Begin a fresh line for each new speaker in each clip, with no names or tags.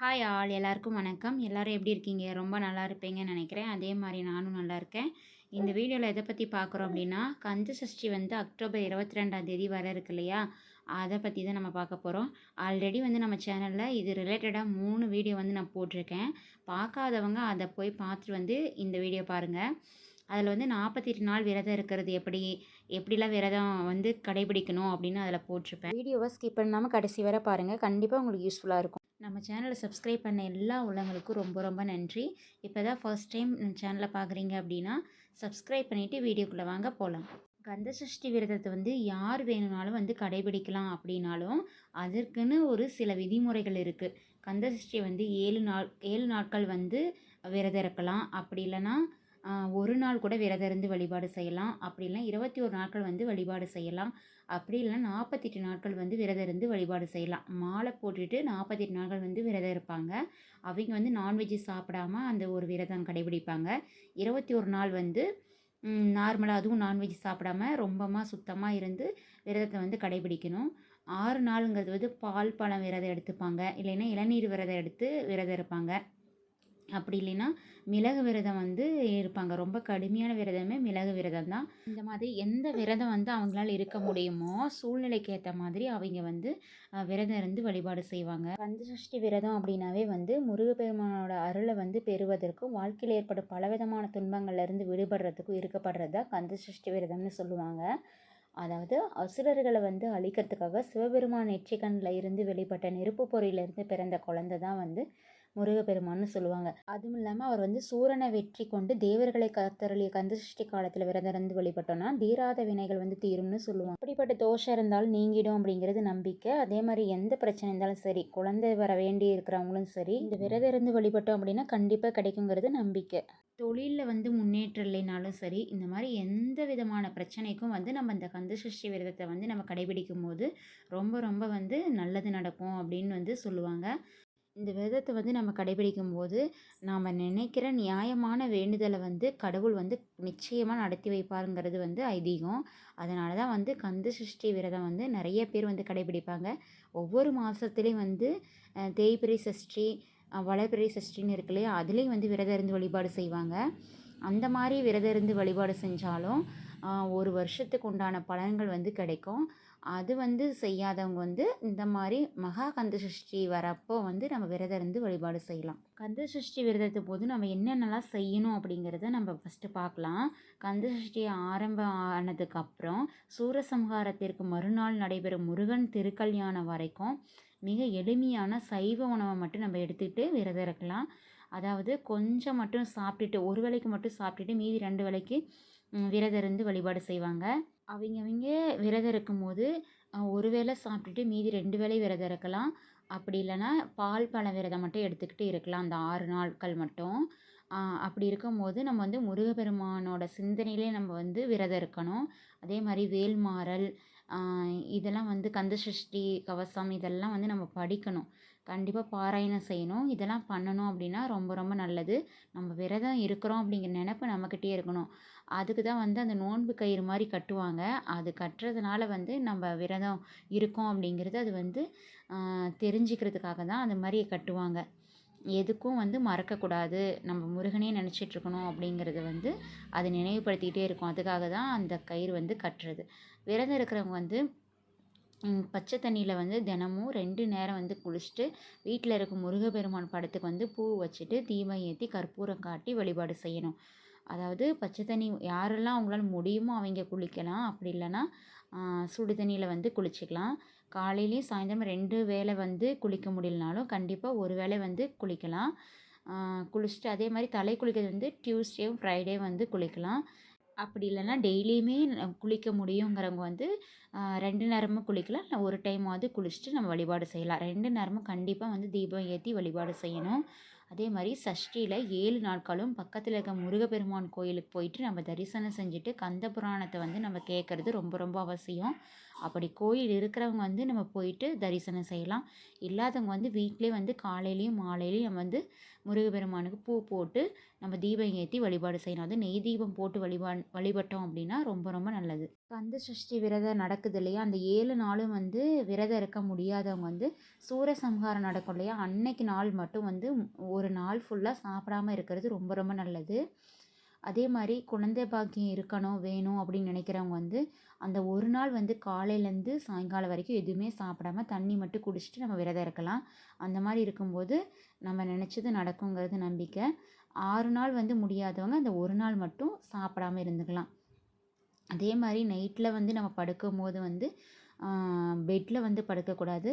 Hi all எல்லாருக்கும் வணக்கம். எல்லோரும் எப்படி இருக்கீங்க? ரொம்ப நல்லா இருப்பீங்கன்னு நினைக்கிறேன். அதே மாதிரி நானும் நல்லா இருக்கேன். இந்த வீடியோவில் எதை பற்றி பார்க்குறோம் அப்படின்னா கந்த சஷ்டி வந்து அக்டோபர் இருபத்தி ரெண்டாம் தேதி வர இருக்கு இல்லையா? அதை பற்றி தான் நம்ம பார்க்க போகிறோம் ஆல்ரெடி வந்து நம்ம சேனலில் இது ரிலேட்டடாக மூணு வீடியோ வந்து நான் போட்டிருக்கேன். பார்க்காதவங்க அதை போய் பார்த்துட்டு வந்து இந்த வீடியோ பாருங்கள் அதில் வந்து நாற்பத்தி எட்டு நாள் விரதம் இருக்கிறது எப்படி? எப்படிலாம் விரதம் வந்து கடைபிடிக்கணும் அப்படின்னு அதில் போட்டிருப்பேன். வீடியோவை ஸ்கிப் பண்ணாமல் கடைசி வரை பாருங்கள் கண்டிப்பாக உங்களுக்கு யூஸ்ஃபுல்லாக இருக்கும். நம்ம சேனலை சப்ஸ்கிரைப் பண்ண எல்லா உள்ளவங்களுக்கும் ரொம்ப ரொம்ப நன்றி. இப்போ தான் ஃபர்ஸ்ட் டைம் சேனலை பார்க்குறீங்க அப்படின்னா சப்ஸ்கிரைப் பண்ணிவிட்டு வீடியோக்குள்ளே வாங்க போகலாம் கந்த சஷ்டி விரதத்தை வந்து யார் வேணும்னாலும் வந்து கடைபிடிக்கலாம் அப்படின்னாலும் அதற்குன்னு ஒரு சில விதிமுறைகள் இருக்குது கந்த சஷ்டி வந்து ஏழு நாள் ஏழு நாட்கள் வந்து விரதம் இருக்கலாம். அப்படி இல்லைன்னா ஒரு நாள் கூட விரதம் இருந்து வழிபாடு செய்யலாம். அப்படி இல்லைனா இருபத்தி ஒரு நாட்கள் வந்து வழிபாடு செய்யலாம். அப்படி இல்லைனா நாற்பத்தெட்டு நாட்கள் வந்து விரதம் இருந்து வழிபாடு செய்யலாம். மாலை போட்டுட்டு நாற்பத்தெட்டு நாட்கள் வந்து விரதம் இருப்பாங்க. அவங்க வந்து நான்வெஜ்ஜு சாப்பிடாம அந்த ஒரு விரதம் கடைபிடிப்பாங்க. இருபத்தி ஒரு நாள் வந்து நார்மலாக அதுவும் நான்வெஜ் சாப்பிடாம ரொம்பமாக சுத்தமாக இருந்து விரதத்தை வந்து கடைபிடிக்கணும். ஆறு நாளுங்கிறது வந்து பால் பழம் விரதம் எடுத்துப்பாங்க. இல்லைன்னா இளநீர் விரதம் எடுத்து விரதம் இருப்பாங்க. அப்படி இல்லைன்னா மிளகு விரதம் வந்து இருப்பாங்க. ரொம்ப கடுமையான விரதமே மிளகு விரதம் தான். இந்த மாதிரி எந்த விரதம் வந்து அவங்களால இருக்க முடியுமோ சூழ்நிலைக்கு ஏற்ற மாதிரி அவங்க வந்து விரதம் இருந்து வழிபாடு செய்வாங்க. கந்தசஷ்டி விரதம் அப்படின்னாவே வந்து முருகப்பெருமானோட அருளை வந்து பெறுவதற்கும் வாழ்க்கையில் ஏற்படும் பலவிதமான துன்பங்கள்லேருந்து விடுபடுறதுக்கும் இருக்கப்படுறதா தான் கந்தசஷ்டி விரதம்னு சொல்லுவாங்க. அதாவது அசுரர்களை வந்து அழிக்கிறதுக்காக சிவபெருமான் நெற்றிக்கண்ணில் இருந்து வெளிப்பட்ட நெருப்பு பொறியிலிருந்து பிறந்த குழந்தை தான் வந்து முருகப்பெருமான்னு சொல்லுவாங்க. அதுவும் இல்லாமல் அவர் வந்து சூரனை வெற்றி கொண்டு தேவர்களை கத்தரளிய கந்தசஷ்டி காலத்தில் விரதம் வழிபட்டோம்னா தீராத வினைகள் வந்து தீரும்னு சொல்லுவாங்க. அப்படிப்பட்ட தோஷம் இருந்தாலும் நீங்கிடும் அப்படிங்கிறது நம்பிக்கை. அதே மாதிரி எந்த பிரச்சனை இருந்தாலும் சரி குழந்தை வர வேண்டி இருக்கிறவங்களும் சரி இந்த விரதம் இருந்து வழிபட்டோம் அப்படின்னா கண்டிப்பாக கிடைக்குங்கிறது நம்பிக்கை. தொழிலில் வந்து முன்னேற்றம் இல்லைனாலும் சரி இந்த மாதிரி எந்த விதமான பிரச்சனைக்கும் வந்து நம்ம இந்த கந்தசஷ்டி விரதத்தை வந்து நம்ம கடைபிடிக்கும் போது ரொம்ப ரொம்ப வந்து நல்லது நடக்கும் அப்படின்னு வந்து சொல்லுவாங்க. இந்த விரதத்தை வந்து நம்ம கடைபிடிக்கும் போது நாம் நினைக்கிற நியாயமான வேண்டுதலை வந்து கடவுள் வந்து நிச்சயமாக நடத்தி வைப்பாருங்கிறது வந்து ஐதீகம். அதனால தான் வந்து கந்த சஷ்டி விரதம் வந்து நிறைய பேர் வந்து கடைபிடிப்பாங்க. ஒவ்வொரு மாதத்துலேயும் வந்து தேய்பிரை சஷ்டி வளர்பிறை சஷ்டின்னு இருக்கு இல்லையா அதுலேயும் வந்து விரதம் இருந்து வழிபாடு செய்வாங்க. அந்த மாதிரி விரதம் இருந்து வழிபாடு செஞ்சாலும் ஒரு வருஷத்துக்கு உண்டான பலன்கள் வந்து கிடைக்கும். அது வந்து செய்யாதவங்க வந்து இந்த மாதிரி மகா கந்த சஷ்டி வரப்போ வந்து நம்ம விரதம் இருந்து வழிபாடு செய்யலாம். கந்த சஷ்டி விரதத்து போது நம்ம என்னென்னலாம் செய்யணும் அப்படிங்கிறத நம்ம ஃபஸ்ட்டு பார்க்கலாம். கந்த சஷ்டி ஆரம்பம் ஆனதுக்கப்புறம் சூரசம்ஹாரத்திற்கு மறுநாள் நடைபெறும் முருகன் திருக்கல்யாணம் வரைக்கும் மிக எளிமையான சைவ உணவை மட்டும் நம்ம எடுத்துக்கிட்டு விரதம் இருக்கலாம். அதாவது கொஞ்சம் மட்டும் சாப்பிட்டுட்டு ஒரு வேளைக்கு மட்டும் சாப்பிட்டுட்டு மீதி ரெண்டு வேளைக்கு விரதம் இருந்து வழிபாடு செய்வாங்க. அவங்க அவங்க விரதம் இருக்கும்போது ஒரு வேளை சாப்பிட்டுட்டு மீதி ரெண்டு வேளை விரதம் இருக்கலாம். அப்படி இல்லைன்னா பால் பழம் விரதம் மட்டும் எடுத்துக்கிட்டு இருக்கலாம். அந்த ஆறு நாட்கள் மட்டும். அப்படி இருக்கும்போது நம்ம வந்து முருகப்பெருமானோட சிந்தனையிலே நம்ம வந்து விரதம் இருக்கணும். அதே மாதிரி வேல்மாறல் இதெல்லாம் வந்து கந்தசஷ்டி கவசம் இதெல்லாம் வந்து நம்ம படிக்கணும். கண்டிப்பாக பாராயணம் செய்யணும். இதெல்லாம் பண்ணணும் அப்படின்னா ரொம்ப ரொம்ப நல்லது. நம்ம விரதம் இருக்கிறோம் அப்படிங்கிற நினப்பு நம்மக்கிட்டே இருக்கணும். அதுக்கு தான் வந்து அந்த நோன்பு கயிறு மாதிரி கட்டுவாங்க. அது கட்டுறதுனால வந்து நம்ம விரதம் இருக்கோம் அப்படிங்கிறது அது வந்து தெரிஞ்சுக்கிறதுக்காக தான் அந்த மாதிரி கட்டுவாங்க. எதுக்கும் வந்து மறக்கக்கூடாது. நம்ம முருகனே நினச்சிட்ருக்கணும் அப்படிங்கிறத வந்து அது நினைவுபடுத்திக்கிட்டே இருக்கும். அதுக்காக தான் அந்த கயிறு வந்து கட்டுறது. விரதம் இருக்கிறவங்க வந்து பச்சை தண்ணியில் வந்து தினமும் ரெண்டு நேரம் வந்து குளிச்சுட்டு வீட்டில் இருக்க முருகப்பெருமான் படத்துக்கு வந்து பூ வச்சுட்டு தீபம் ஏற்றி கற்பூரம் காட்டி வழிபாடு செய்யணும். அதாவது பச்சை தண்ணி யாரெல்லாம் அவங்களால முடியுமோ அவங்க குளிக்கலாம். அப்படி இல்லைன்னா சுடு தண்ணியில் வந்து குளிச்சுக்கலாம். காலையிலையும் சாயந்தரம் ரெண்டு வேளை வந்து குளிக்க முடியலனாலும் கண்டிப்பாக ஒரு வேளை வந்து குளிக்கலாம். குளிச்சுட்டு அதே மாதிரி தலை குளிக்கிறது வந்து டியூஸ்டேவும் ஃப்ரைடே வந்து குளிக்கலாம். அப்படி இல்லைன்னா டெய்லியுமே குளிக்க முடியுங்கிறவங்க வந்து ரெண்டு நேரமும் குளிக்கலாம். இல்லை ஒரு டைமாவது குளிச்சுட்டு நம்ம வழிபாடு செய்யலாம். ரெண்டு நேரமும் கண்டிப்பாக வந்து தீபம் ஏற்றி வழிபாடு செய்யணும். அதே மாதிரி சஷ்டியில் ஏழு நாட்களும் பக்கத்தில் இருக்க முருகப்பெருமான் கோயிலுக்கு போயிட்டு நம்ம தரிசனம் செஞ்சுட்டு கந்த புராணத்தை வந்து நம்ம கேட்குறது ரொம்ப ரொம்ப அவசியம். அப்படி கோயில் இருக்கிறவங்க வந்து நம்ம போயிட்டு தரிசனம் செய்யலாம். இல்லாதவங்க வந்து வீட்டிலே வந்து காலையிலையும் மாலையிலையும் நம்ம வந்து முருகப்பெருமானுக்கு பூ போட்டு நம்ம தீபம் ஏற்றி வழிபாடு செய்யணும் அது நெய் தீபம் போட்டு வழிபா வழிபட்டோம் அப்படின்னா ரொம்ப ரொம்ப நல்லது. கந்த சஷ்டி விரதம் நடக்குது இல்லையா? அந்த ஏழு நாளும் வந்து விரதம் இருக்க முடியாதவங்க வந்து சூரசம்ஹாரம் நடக்கும் இல்லையா? அன்னைக்கு நாள் மட்டும் வந்து ஒரு நாள் ஃபுல்லாக சாப்பிடாம இருக்கிறது ரொம்ப ரொம்ப நல்லது. அதே மாதிரி குழந்தை பாக்கியம் இருக்கணும் வேணும் அப்படின்னு நினைக்கிறவங்க வந்து அந்த ஒரு நாள் வந்து காலையிலேருந்து சாயங்காலம் வரைக்கும் எதுவுமே சாப்பிடாம தண்ணி மட்டும் குடிச்சிட்டு நம்ம விரதம் இருக்கலாம். அந்த மாதிரி இருக்கும்போது நம்ம நினச்சது நடக்குங்கிறது நம்பிக்கை. ஆறு நாள் வந்து முடியாதவங்க அந்த ஒரு நாள் மட்டும் சாப்பிடாம இருந்துக்கலாம். அதே மாதிரி நைட்டில் வந்து நம்ம படுக்கும் போது வந்து பெட்டில் வந்து படுக்கக்கூடாது.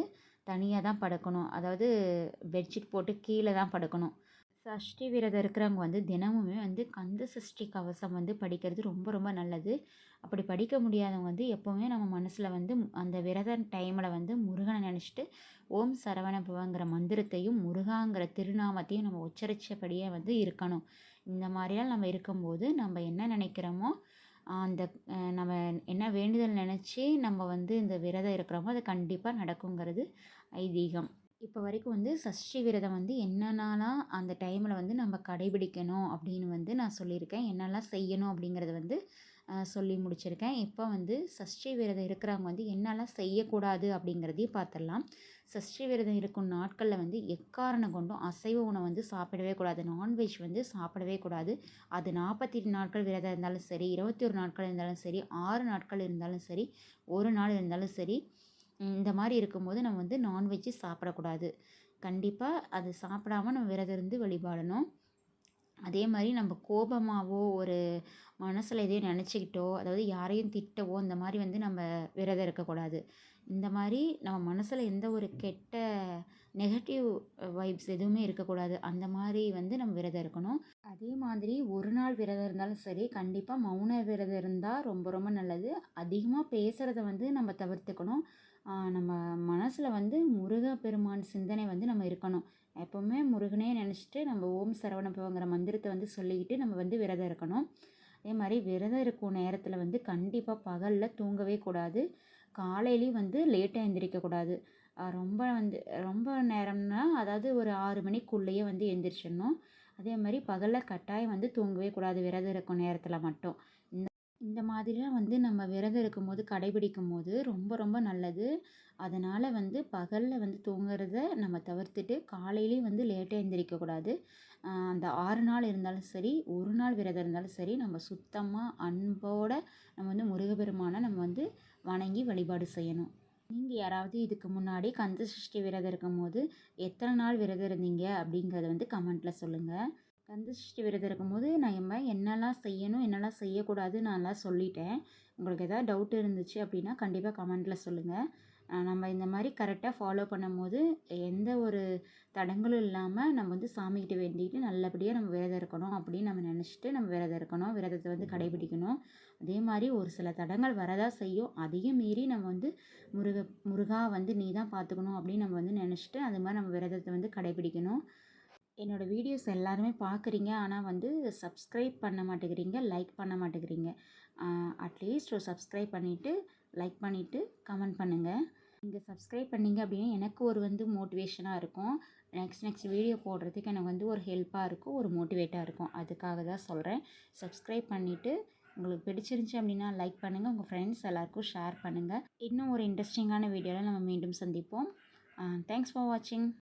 தனியாக தான் படுக்கணும். அதாவது பெட்ஷீட் போட்டு கீழே தான் படுக்கணும். சஷ்டி விரதம் இருக்கிறவங்க வந்து தினமுமே வந்து கந்த சஷ்டி கவசம் வந்து படிக்கிறது ரொம்ப ரொம்ப நல்லது. அப்படி படிக்க முடியாதவங்க வந்து எப்போவுமே நம்ம மனசில் வந்து அந்த விரத டைமில் வந்து முருகனை நினச்சிட்டு ஓம் சரவண பவங்கிற மந்திரத்தையும் முருகாங்கிற திருநாமத்தையும் நம்ம உச்சரித்தபடியே வந்து இருக்கணும். இந்த மாதிரிலாம் நம்ம இருக்கும்போது நம்ம என்ன நினைக்கிறோமோ அந்த நம்ம என்ன வேண்டுதல் நினச்சி நம்ம வந்து இந்த விரதம் இருக்கிறோமோ அது கண்டிப்பாக நடக்குங்கிறது ஐதீகம். இப்போ வரைக்கும் வந்து சஷ்டி விரதம் வந்து என்னென்னலாம் அந்த டைமில் வந்து நம்ம கடைபிடிக்கணும் அப்படின்னு வந்து நான் சொல்லியிருக்கேன். என்னெல்லாம் செய்யணும் அப்படிங்கிறத வந்து சொல்லி முடிச்சிருக்கேன். இப்போ வந்து சஷ்டி விரதம் இருக்கிறவங்க வந்து என்னெல்லாம் செய்யக்கூடாது அப்படிங்கிறதையும் பார்த்துடலாம் சஷ்டி விரதம் இருக்கும் நாட்களில் வந்து எக்காரணம் கொண்டும் அசைவ உணவு வந்து சாப்பிடவே கூடாது. நான்வெஜ் வந்து சாப்பிடவே கூடாது. அது நாற்பத்தி எட்டு நாட்கள் விரதம் இருந்தாலும் சரி இருபத்தி ஒரு நாட்கள் இருந்தாலும் சரி ஆறு நாட்கள் இருந்தாலும் சரி ஒரு நாள் இருந்தாலும் சரி இந்த மாதிரி இருக்கும்போது நம்ம வந்து நான்வெஜ்ஜு சாப்பிடக்கூடாது. கண்டிப்பாக அது சாப்பிடாம நம்ம விரதம் இருந்து வழிபாடணும் அதே மாதிரி நம்ம கோபமாகவோ ஒரு மனசில் எதையோ நினச்சிக்கிட்டோ அதாவது யாரையும் திட்டவோ இந்த மாதிரி வந்து நம்ம விரதம் இருக்கக்கூடாது. இந்த மாதிரி நம்ம மனசில் எந்த ஒரு கெட்ட நெகட்டிவ் வைப்ஸ் எதுவுமே இருக்கக்கூடாது. அந்த மாதிரி வந்து நம்ம விரதம் இருக்கணும். அதே மாதிரி ஒரு நாள் விரதம் இருந்தாலும் சரி கண்டிப்பாக மௌன விரதம் இருந்தால் ரொம்ப ரொம்ப நல்லது. அதிகமாக பேசுகிறத வந்து நம்ம தவிர்த்துக்கணும். நம்ம மனசில் வந்து முருக பெருமான் சிந்தனை வந்து நம்ம இருக்கணும். எப்போவுமே முருகனே நினச்சிட்டு நம்ம ஓம் சரவணபவங்கிற மந்திரத்தை வந்து சொல்லிக்கிட்டு நம்ம வந்து விரதம் இருக்கணும். அதே மாதிரி விரதம் இருக்கும் நேரத்தில் வந்து கண்டிப்பாக பகலில் தூங்கவே கூடாது. காலையிலையும் வந்து லேட்டாக எந்திரிக்கக்கூடாது ரொம்ப வந்து ரொம்ப நேரம்னா அதாவது ஒரு ஆறு மணிக்குள்ளேயே வந்து எந்திரிச்சிடணும். அதே மாதிரி பகலில் கட்டாயம் வந்து தூங்கவே கூடாது. விரதம் இருக்கும் நேரத்தில் மட்டும். இந்த மாதிரிலாம் வந்து நம்ம விரதம் இருக்கும்போது கடைபிடிக்கும் போது ரொம்ப ரொம்ப நல்லது. அதனால் வந்து பகலில் வந்து தூங்குறத நம்ம தவிர்த்துட்டு காலையிலேயும் வந்து லேட்டாக எழுந்திரிக்கக்கூடாது அந்த ஆறு நாள் இருந்தாலும் சரி ஒரு நாள் விரதம் இருந்தாலும் சரி நம்ம சுத்தமாக அன்போடு நம்ம வந்து முருகப்பெருமானை நம்ம வந்து வணங்கி வழிபாடு செய்யணும். நீங்கள் யாராவது இதுக்கு முன்னாடி கந்த சஷ்டி விரதம் இருக்கும்போது எத்தனை நாள் விரதம் இருந்தீங்க அப்படிங்கிறத வந்து கமெண்ட்டில் சொல்லுங்கள் கந்த விரதம் இருக்கும்போது நான் எம்ம என்னெல்லாம் செய்யணும் என்னெல்லாம் செய்யக்கூடாது நான்லாம் சொல்லிட்டேன். உங்களுக்கு எதாவது டவுட் இருந்துச்சு அப்படின்னா கண்டிப்பாக கமெண்ட்டில் சொல்லுங்கள் நம்ம இந்த மாதிரி கரெக்டாக ஃபாலோ பண்ணும்போது எந்த ஒரு தடங்களும் இல்லாமல் நம்ம வந்து சாமிக்கிட்ட வேண்டிட்டு நல்லபடியாக நம்ம விரதம் இருக்கணும் அப்படின்னு நம்ம நினச்சிட்டு நம்ம விரதம் இருக்கணும் விரதத்தை வந்து கடைபிடிக்கணும். அதே மாதிரி ஒரு சில தடங்கள் வரதா செய்யும். அதையும் மீறி நம்ம வந்து முருக முருகா வந்து நீ தான் பார்த்துக்கணும் அப்படின்னு நம்ம வந்து நினச்சிட்டு அது மாதிரி நம்ம விரதத்தை வந்து கடைபிடிக்கணும். என்னோடய வீடியோஸ் எல்லாருமே பார்க்குறீங்க ஆனால் வந்து சப்ஸ்கிரைப் பண்ண மாட்டேங்கிறீங்க லைக் பண்ண மாட்டேங்கிறீங்க. அட்லீஸ்ட் ஒரு சப்ஸ்கிரைப் பண்ணிவிட்டு லைக் பண்ணிவிட்டு கமெண்ட் பண்ணுங்கள் நீங்கள் சப்ஸ்கிரைப் பண்ணிங்க அப்படின்னா எனக்கு ஒரு வந்து மோட்டிவேஷனாக இருக்கும். நெக்ஸ்ட் நெக்ஸ்ட் வீடியோ போடுறதுக்கு எனக்கு வந்து ஒரு ஹெல்ப்பாக இருக்கும் ஒரு மோட்டிவேட்டாக இருக்கும். அதுக்காக தான் சொல்கிறேன் சப்ஸ்கிரைப் பண்ணிவிட்டு உங்களுக்கு பிடிச்சிருந்துச்சி அப்படின்னா லைக் பண்ணுங்கள் உங்கள் ஃப்ரெண்ட்ஸ் எல்லாருக்கும் ஷேர் பண்ணுங்கள் இன்னும் ஒரு இன்ட்ரெஸ்டிங்கான வீடியோவில் நம்ம மீண்டும் சந்திப்போம். தேங்க்ஸ் ஃபார் வாட்சிங்